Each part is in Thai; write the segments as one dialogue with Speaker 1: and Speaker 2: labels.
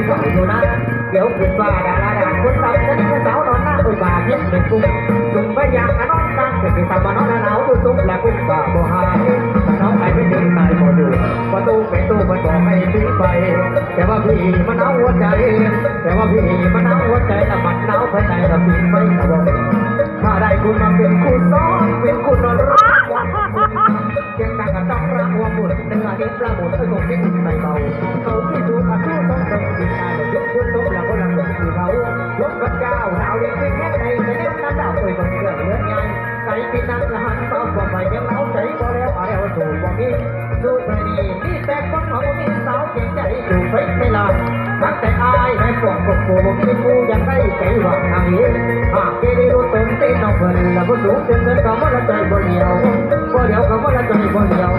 Speaker 1: เดี๋ยวขึ้นฟ้าดาราดานคนตำฉันก็สาวนอนหน้าอุ้ยบาเย็บเป็นกุ้งจุ่มไปยางอะน้องตั้งเป็นตำมานอนหนาวดูตุ้มและกุ้งบาบ่หายน้องไปไม่ถึงตายบ่ดูประตูเป็นตู้มันบอกให้ทิ้งไป แต่ว่าพี่มันเอาหัวใจ แต่ว่าพี่มันเอาหัวใจแต่มันหนาวภายในระบินไปกระบอกถ้าได้คุณมาเป็นคู่ซ้อนเป็นคู่นอนรักเพียงแต่กับต้องรักหัวหมุนเนื้อเห็นปลาหมุนไอ้คนที่ติดใจเบ ดูใจดีนี่แต่คนเขามีสาวเก่งใจอยู่เฟ้ไม่ลาทั้งแต่อายให้ปวดกบโกมีกูยังได้ใจหวังทางนี้หากเกดีรู้ตนเต้นเองเพิ่นแล้วก็สูงจนเกินก็มันละใจบ่เดียวบ่เดียวก็มันละใจบ่เดียว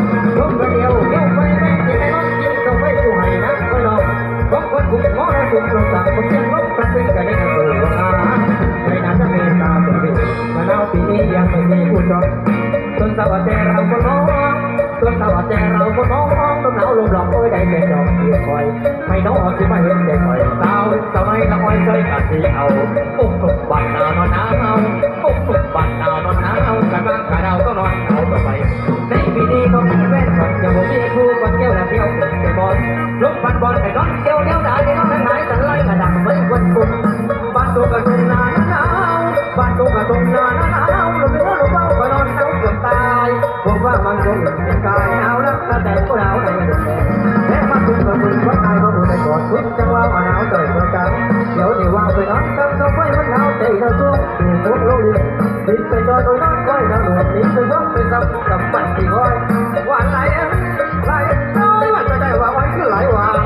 Speaker 1: ต้นหลอกโอ้ยได้แต่ดอกเดียวคอยไม่น้องออกที่มาเห็นใจคอยสาวสมัยละอ้อยเคยกัดสีเอาโอ้โหบ้านนานอนหนาวโอ้โหบ้านนานอนหนาวกันบ้างกันเราต้องนอนหนาต่อไปในปีนี้ก็มีแฟนคลับยังบ่มีคู่คนเที่ยวและเที่ยวไปบอลลุกฟันบอลไปน้องเที่ยวเที่ยวได้น้องนั้นหายสันไล่กระดังไม่วันปุ่นบ้านตัวกระทงนาหนาวบ้านตัวกระทงนาหนาวลมเนื้อลมเบาก็นอนหนาเกือบตายผมว่ามันคง ดิบินไปจอดโดยนอนก้อยนางหลวงนี้ไปก็ไปซับกับมันที่ห้อยว่าไหลไหลน้อยว่าจะได้ว่าไว้คือไหลหวาง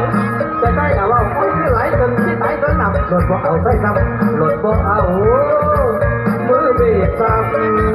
Speaker 1: จะได้แต่ว่าไว้คือไหลจนที่ตายจนหนักหลดบ่เอาใส่ซ้ำหลดบ่เอามือเบียดซ้ำ